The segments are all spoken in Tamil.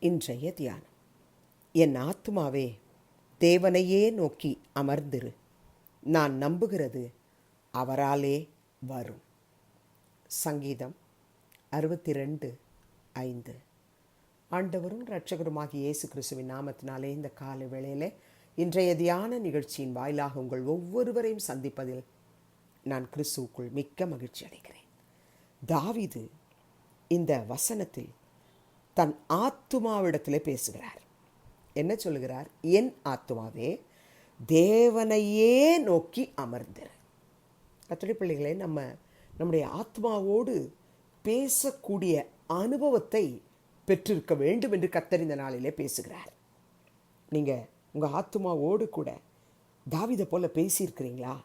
இன்றைய தியானம். என் ஆத்துமாவே தேவனையே நோக்கி அமர்ந்திரு. நான் நம்புகிறது அவராலே வரும். சங்கீதம் அறுபத்தி ரெண்டு ஐந்து. ஆண்டவரும் இரட்சகருமாகிய இயேசு கிறிஸ்துவின் நாமத்தினாலே இந்த காலை வேளையில் இன்றைய தியான நிகழ்ச்சியின் வாயிலாக உங்கள் ஒவ்வொருவரையும் சந்திப்பதில் நான் கிறிஸ்துவுக்குள் மிக்க மகிழ்ச்சி அடைகிறேன். தாவிது இந்த வசனத்தில் தன் ஆத்துமாவிடத்தில் பேசுகிறார். என்ன சொல்லுகிறார்? என் ஆத்துமாவே தேவனையே நோக்கி அமர்ந்திரு. கத்தடி பிள்ளைகளே நம்ம நம்முடைய ஆத்மாவோடு பேசக்கூடிய அனுபவத்தை பெற்றிருக்க வேண்டும் என்று கத்தர் இந்த நாளிலே பேசுகிறார். நீங்கள் உங்கள் ஆத்மாவோடு கூட தாவிதை போல பேசியிருக்கிறீங்களா?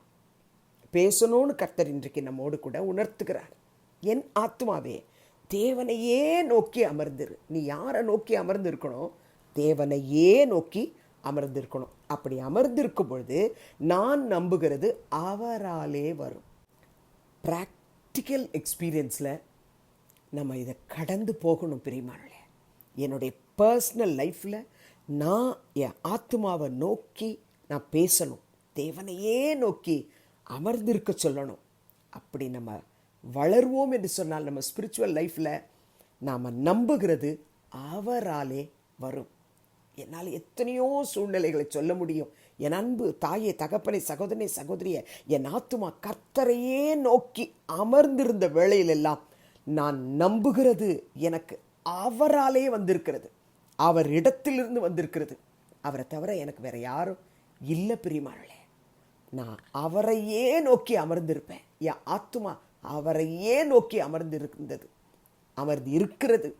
பேசணும்னு கர்த்தர் இன்றைக்கு நம்மோடு கூட உணர்த்துகிறார். என் ஆத்மாவே தேவனையே நோக்கி அமர்ந்திரு. நீ யாரை நோக்கி அமர்ந்திருக்கணும் தேவனையே நோக்கி அமர்ந்திருக்கணும். அப்படி அமர்ந்திருக்கும் பொழுது நான் நம்புகிறது அவராலே வரும். ப்ராக்டிக்கல் எக்ஸ்பீரியன்ஸில் நம்ம இதை கடந்து போகணும் பிரியமானே என்னுடைய பர்சனல் லைஃப்பில் நான் என் ஆத்மாவை நோக்கி நான் பேசணும். தேவனையே நோக்கி அமர்ந்திருக்க சொல்லணும். அப்படி நம்ம வளருவோம் என்று சொன்னால் நம்ம ஸ்பிரிச்சுவல் லைஃப்பில் நாம் நம்புகிறது அவராலே வரும். என்னால் எத்தனையோ சூழ்நிலைகளை சொல்ல முடியும். என் அன்பு தாயை தகப்பனை சகோதரனை சகோதரிய என் ஆத்துமா கர்த்தரையே நோக்கி அமர்ந்திருந்த வேளையிலெல்லாம் நான் நம்புகிறது எனக்கு அவராலே வந்திருக்கிறது. அவர் இடத்திலிருந்து வந்திருக்கிறது. அவரை தவிர எனக்கு வேற யாரும் இல்லை பிரியமானே நான் அவரையே நோக்கி அமர்ந்திருப்பேன். என் ஆத்துமா அவரையே நோக்கி அமர்ந்து இருந்தது அமர்ந்து இருக்கிறது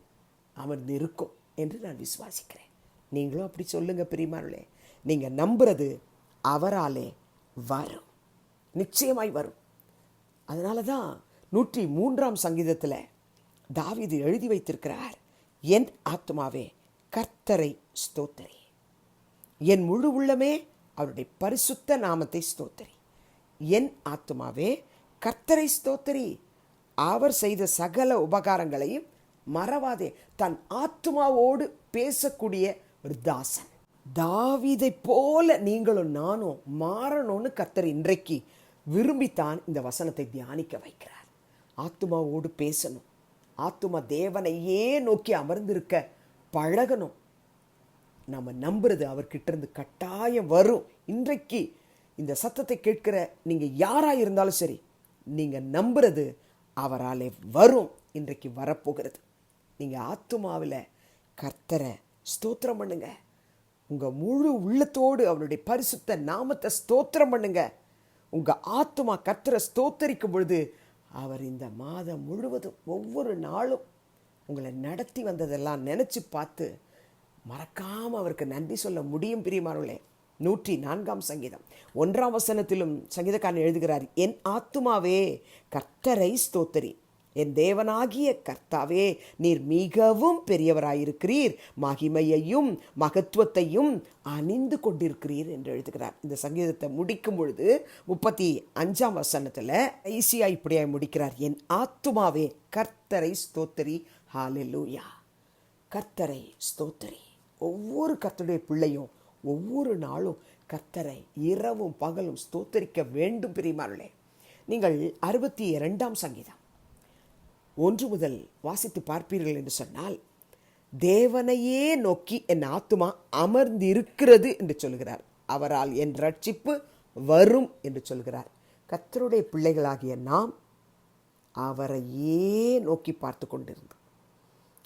அமர்ந்து இருக்கும் என்று நான் விசுவாசிக்கிறேன். நீங்களும் அப்படி சொல்லுங்க பிரிமாருளே நீங்கள் நம்புறது அவராலே வரும். நிச்சயமாய் வரும். அதனால தான் நூற்றி மூன்றாம் சங்கீதத்தில் தாவிது எழுதி வைத்திருக்கிறார் என் ஆத்மாவே கர்த்தரை ஸ்தோத்தரி. என் முழு உள்ளமே அவருடைய பரிசுத்த நாமத்தை ஸ்தோத்தரி. என் ஆத்மாவே கர்த்தரை ஸ்தோத்தரி. அவர் செய்த சகல உபகாரங்களையும் மறவாதே. தன் ஆத்மாவோடு பேசக்கூடிய ஒரு தாசன். தாவிதை போல நீங்களும் நானும் மாறணும்னு கர்த்தர் இன்றைக்கு விரும்பித்தான் இந்த வசனத்தை தியானிக்க வைக்கிறார். ஆத்மாவோடு பேசணும். ஆத்துமா தேவனையே நோக்கி அமர்ந்திருக்க பழகணும். நம்ம நம்புறது அவர்கிட்ட இருந்து கட்டாயம் வரும். இன்றைக்கு இந்த சத்தத்தை கேட்கிற நீங்கள் யாராக இருந்தாலும் சரி நீங்கள் நம்புறது அவராலே வரும் இன்றைக்கு வரப்போகிறது. நீங்கள் ஆத்துமாவில் கர்த்தரை ஸ்தோத்திரம் பண்ணுங்க. உங்கள் முழு உள்ளத்தோடு அவருடைய பரிசுத்த நாமத்தை ஸ்தோத்திரம் பண்ணுங்க. உங்கள் ஆத்துமா கர்த்தரை ஸ்தோத்தரிக்கும் பொழுது அவர் இந்த மாதம் முழுவதும் ஒவ்வொரு நாளும் உங்களை நடத்தி வந்ததெல்லாம் நினச்சி பார்த்து மறக்காமல் அவருக்கு நன்றி சொல்ல முடியும் பிரியமானவர்களே. நூற்றி நான்காம் சங்கீதம். ஒன்றாம் வசனத்திலும் சங்கீதக்காரன் எழுதுகிறார் என் ஆத்துமாவே கர்த்தரை ஸ்தோத்தரி. என் தேவனாகிய கர்த்தாவே நீர் மிகவும் பெரியவராயிருக்கிறீர். மகிமையையும் மகத்துவத்தையும் அணிந்து கொண்டிருக்கிறீர் என்று எழுதுகிறார். இந்த சங்கீதத்தை முடிக்கும் பொழுது முப்பத்தி அஞ்சாம் வசனத்தில் ஈஸியாக இப்படியாக முடிக்கிறார் என் ஆத்துமாவே கர்த்தரை ஸ்தோத்தரி. ஹாலெலூயா கர்த்தரை ஸ்தோத்தரி. ஒவ்வொரு கர்த்தருடைய பிள்ளையும் ஒவ்வொரு நாளும் கத்தரை இரவும் பகலும் ஸ்தோத்தரிக்க வேண்டும் பிரிமார்களே நீங்கள் அறுபத்தி இரண்டாம் சங்கீதம். ஒன்று முதல் வாசித்து பார்ப்பீர்கள் என்று சொன்னால் தேவனையே நோக்கி என் ஆத்துமா அமர்ந்திருக்கிறது என்று சொல்கிறார். அவரால் என் ரட்சிப்பு வரும் என்று சொல்கிறார். கத்தருடைய பிள்ளைகளாகிய நாம் அவரையே நோக்கி பார்த்து கொண்டிருந்தோம்.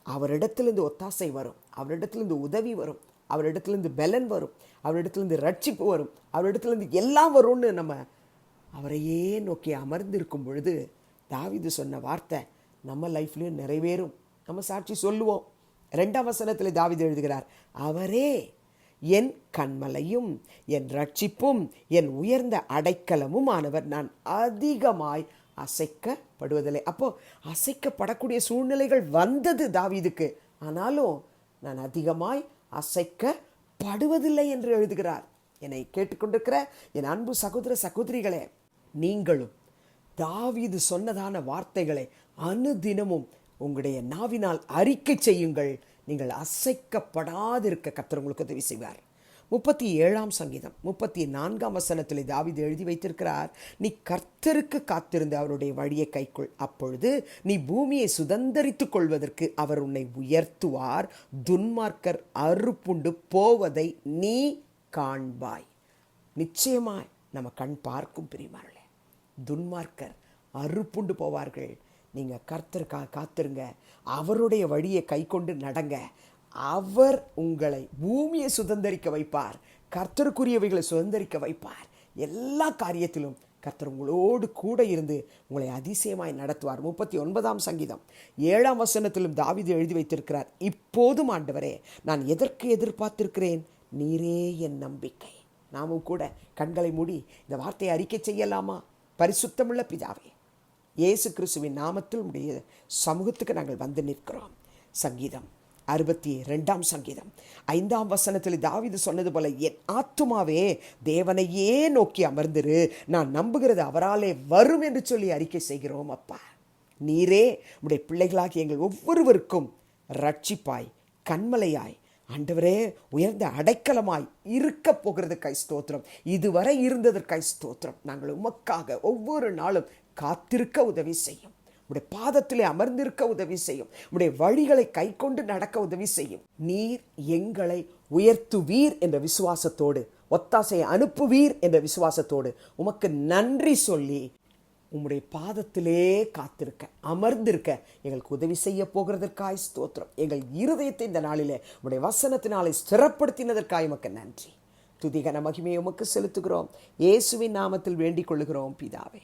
அவரிடத்திலிருந்து ஒத்தாசை வரும் அவரிடத்திலிருந்து உதவி வரும் அவரிடத்துலேருந்து பலன் வரும். அவரிடத்துலேருந்து ரட்சிப்பு வரும். அவரிடத்துலேருந்து எல்லாம் வரும்னு நம்ம அவரையே நோக்கி அமர்ந்திருக்கும் பொழுது தாவிது சொன்ன வார்த்தை நம்ம லைஃப்லேயும் நிறைவேறும். நம்ம சாட்சி சொல்லுவோம். ரெண்டாம் வசனத்தில் தாவிது எழுதுகிறார் அவரே என் கண்மலையும் என் ரட்சிப்பும் என் உயர்ந்த அடைக்கலமும் ஆனவர் நான் அதிகமாய் அசைக்கப்படுவதில்லை. அப்போ அசைக்கப்படக்கூடிய சூழ்நிலைகள் வந்தது தாவிதுக்கு. ஆனாலும் நான் அதிகமாய் அசைக்கப்படுவதில்லை என்று எழுதுகிறார். என்னை கேட்டுக்கொண்டிருக்கிற என் அன்பு சகோதர சகோதரிகளே நீங்களும் தாவிது சொன்னதான வார்த்தைகளை அனுதினமும் உங்களுடைய நாவினால் அறிக்கை செய்யுங்கள். நீங்கள் அசைக்கப்படாதிருக்க கர்த்தர் உங்களுக்கு உதவி செய்வார். முப்பத்தி ஏழாம் சங்கீதம் முப்பத்தி நான்காம் வசனத்தில் தாவிது எழுதி வைத்திருக்கிறார். நீ கர்த்தருக்கு காத்திருந்து அவருடைய வழியை கைக்குள். அப்பொழுது நீ பூமியை சுதந்தரித்துக் கொள்வதற்கு அவர் உன்னை உயர்த்துவார். துன்மார்க்கர் அறுப்புண்டு போவதை நீ காண்பாய். நிச்சயமாய் நம்ம கண் பார்க்கும் பிரிமார்களே துன்மார்க்கர் அறுப்புண்டு போவார்கள். நீங்கள் கர்த்தருக்காக காத்திருங்க. அவருடைய வழியை கை கொண்டு நடங்க. அவர் உங்களை பூமியை சுதந்தரிக்க வைப்பார். கர்த்தருக்குரியவைகளை சுதந்தரிக்க வைப்பார். எல்லா காரியத்திலும் கர்த்தர் உங்களோடு கூட இருந்து உங்களை அதிசயமாய் நடத்துவார். முப்பத்தி ஒன்பதாம் சங்கீதம். ஏழாம் வசனத்திலும் தாவீது எழுதி வைத்திருக்கிறார். இப்போதும் ஆண்டவரே நான் எதற்கு எதிர்பார்த்திருக்கிறேன்? நீரே என் நம்பிக்கை. நாமும் கூட கண்களை மூடி இந்த வார்த்தையை அறிக்கை செய்யலாமா? பரிசுத்தமுள்ள பிதாவே இயேசு கிறிஸ்துவின் நாமத்தில் உடைய சமூகத்துக்கு நாங்கள் வந்து நிற்கிறோம். சங்கீதம் அறுபத்தி ரெண்டாம் சங்கீதம். ஐந்தாம் வசனத்தில் தாவிது சொன்னது போல என் ஆத்துமாவே தேவனையே நோக்கி அமர்ந்திரு. நான் நம்புகிறது அவராலே வரும் என்று சொல்லி அறிக்கை செய்கிறோம் அப்பா. நீரே உடைய பிள்ளைகளாகி எங்கள் ஒவ்வொருவருக்கும் ரட்சிப்பாய் கண்மலையாய் ஆண்டவரே உயர்ந்த அடைக்கலமாய் இருக்க போகிறதுக்காய் ஸ்தோத்திரம். இதுவரை இருந்ததற்காய் ஸ்தோத்திரம். நாங்கள் உமக்காக ஒவ்வொரு நாளும் காத்திருக்க உதவி செய்யும். உடைய பாதத்திலே அமர்ந்திருக்க உதவி செய்யும். உடைய வழிகளை கை கொண்டு நடக்க உதவி செய்யும். நீர் எங்களை உயர்த்துவீர் என்ற விசுவாசத்தோடு ஒத்தாசையை அனுப்புவீர் என்ற விசுவாசத்தோடு உமக்கு நன்றி சொல்லி உம்முடைய பாதத்திலே காத்திருக்க அமர்ந்திருக்க எங்களுக்கு உதவி செய்ய போகிறதற்காய் ஸ்தோத்திரம். எங்கள் இருதயத்தை இந்த நாளிலே உடைய வசனத்தினாலே ஸ்திரப்படுத்தினதற்காய் உமக்கு நன்றி. துதிகன மகிமையை உமக்கு செலுத்துகிறோம். இயேசுவின் நாமத்தில் வேண்டிக் கொள்ளுகிறோம் பிதாவே.